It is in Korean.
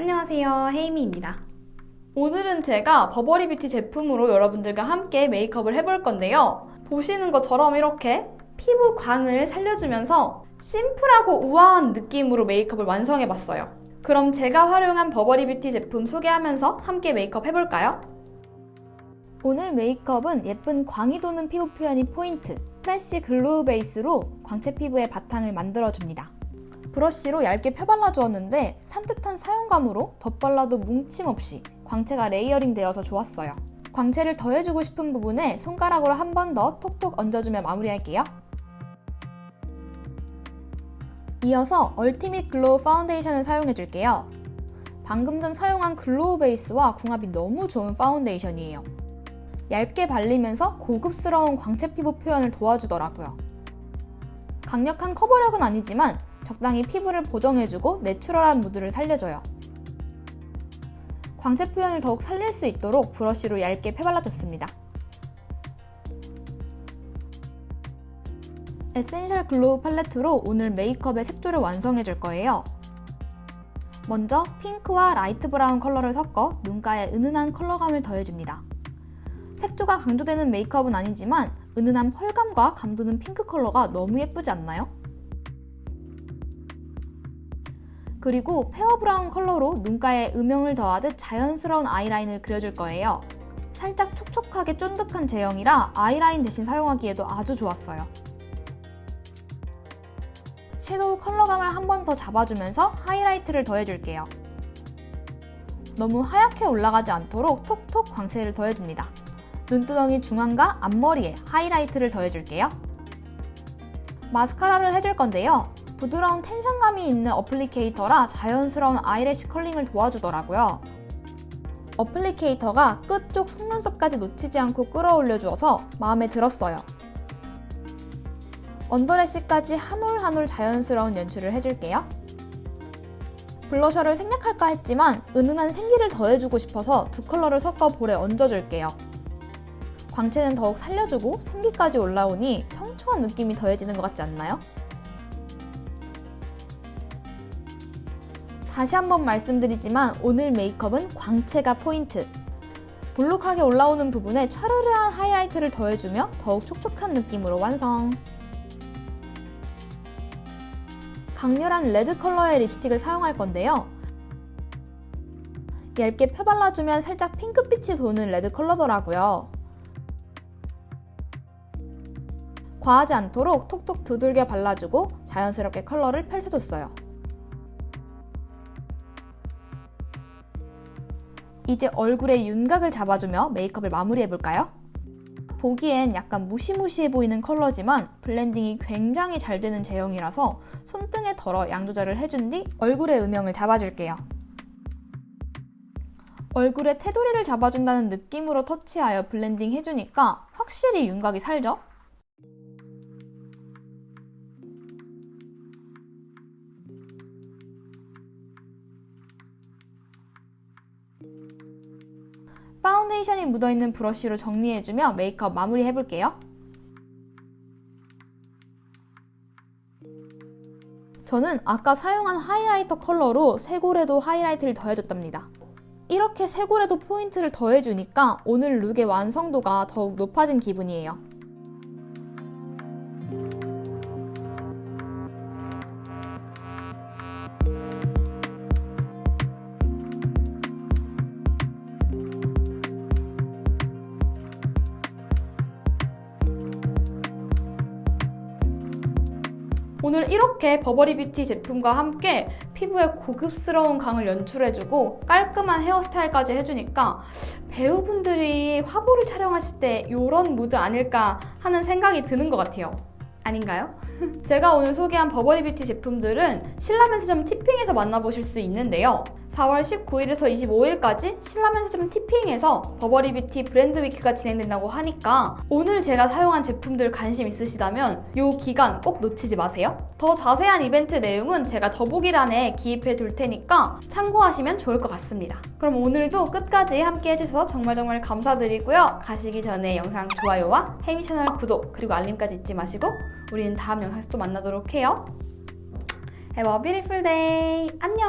안녕하세요. 헤이미입니다. 오늘은 제가 버버리 뷰티 제품으로 여러분들과 함께 메이크업을 해볼 건데요. 보시는 것처럼 이렇게 피부 광을 살려주면서 심플하고 우아한 느낌으로 메이크업을 완성해봤어요. 그럼 제가 활용한 버버리 뷰티 제품 소개하면서 함께 메이크업 해볼까요? 오늘 메이크업은 예쁜 광이 도는 피부 표현이 포인트, 프레쉬 글로우 베이스로 광채 피부의 바탕을 만들어줍니다. 브러쉬로 얇게 펴발라 주었는데 산뜻한 사용감으로 덧발라도 뭉침 없이 광채가 레이어링 되어서 좋았어요. 광채를 더해주고 싶은 부분에 손가락으로 한 번 더 톡톡 얹어주며 마무리할게요. 이어서 얼티밋 글로우 파운데이션을 사용해줄게요. 방금 전 사용한 글로우 베이스와 궁합이 너무 좋은 파운데이션이에요. 얇게 발리면서 고급스러운 광채 피부 표현을 도와주더라고요. 강력한 커버력은 아니지만 적당히 피부를 보정해주고 내추럴한 무드를 살려줘요. 광채 표현을 더욱 살릴 수 있도록 브러쉬로 얇게 펴발라줬습니다. 에센셜 글로우 팔레트로 오늘 메이크업의 색조를 완성해줄 거예요. 먼저 핑크와 라이트 브라운 컬러를 섞어 눈가에 은은한 컬러감을 더해줍니다. 색조가 강조되는 메이크업은 아니지만 은은한 펄감과 감도는 핑크 컬러가 너무 예쁘지 않나요? 그리고 페어 브라운 컬러로 눈가에 음영을 더하듯 자연스러운 아이라인을 그려줄 거예요. 살짝 촉촉하게 쫀득한 제형이라 아이라인 대신 사용하기에도 아주 좋았어요. 섀도우 컬러감을 한 번 더 잡아주면서 하이라이트를 더해줄게요. 너무 하얗게 올라가지 않도록 톡톡 광채를 더해줍니다. 눈두덩이 중앙과 앞머리에 하이라이트를 더해줄게요. 마스카라를 해줄 건데요. 부드러운 텐션감이 있는 어플리케이터라 자연스러운 아이래쉬 컬링을 도와주더라고요. 어플리케이터가 끝쪽 속눈썹까지 놓치지 않고 끌어올려 주어서 마음에 들었어요. 언더래쉬까지 한 올 한 올 자연스러운 연출을 해줄게요. 블러셔를 생략할까 했지만 은은한 생기를 더해주고 싶어서 두 컬러를 섞어 볼에 얹어줄게요. 광채는 더욱 살려주고 생기까지 올라오니 청초한 느낌이 더해지는 것 같지 않나요? 다시 한번 말씀드리지만 오늘 메이크업은 광채가 포인트. 볼록하게 올라오는 부분에 차르르한 하이라이트를 더해주며 더욱 촉촉한 느낌으로 완성. 강렬한 레드 컬러의 립스틱을 사용할 건데요. 얇게 펴발라주면 살짝 핑크빛이 도는 레드 컬러더라고요. 과하지 않도록 톡톡 두들겨 발라주고 자연스럽게 컬러를 펼쳐줬어요. 이제 얼굴에 윤곽을 잡아주며 메이크업을 마무리해볼까요? 보기엔 약간 무시무시해 보이는 컬러지만 블렌딩이 굉장히 잘 되는 제형이라서 손등에 덜어 양 조절을 해준 뒤 얼굴의 음영을 잡아줄게요. 얼굴에 테두리를 잡아준다는 느낌으로 터치하여 블렌딩 해주니까 확실히 윤곽이 살죠? 파운데이션이 묻어있는 브러쉬로 정리해주며 메이크업 마무리해볼게요. 저는 아까 사용한 하이라이터 컬러로 쇄골에도 하이라이트를 더해줬답니다. 이렇게 쇄골에도 포인트를 더해주니까 오늘 룩의 완성도가 더욱 높아진 기분이에요. 오늘 이렇게 버버리 뷰티 제품과 함께 피부에 고급스러운 광을 연출해주고 깔끔한 헤어스타일까지 해주니까 배우분들이 화보를 촬영하실 때 이런 무드 아닐까 하는 생각이 드는 것 같아요. 아닌가요? 제가 오늘 소개한 버버리 뷰티 제품들은 신라면세점 티핑에서 만나보실 수 있는데요. 4월 19일에서 25일까지 신라면세점 티핑에서 버버리 뷰티 브랜드 위크가 진행된다고 하니까 오늘 제가 사용한 제품들 관심 있으시다면 이 기간 꼭 놓치지 마세요. 더 자세한 이벤트 내용은 제가 더보기란에 기입해 둘 테니까 참고하시면 좋을 것 같습니다. 그럼 오늘도 끝까지 함께 해주셔서 정말 정말 감사드리고요. 가시기 전에 영상 좋아요와 해미 채널 구독 그리고 알림까지 잊지 마시고 우리는 다음 영상에서 또 만나도록 해요. Have a beautiful day. 안녕.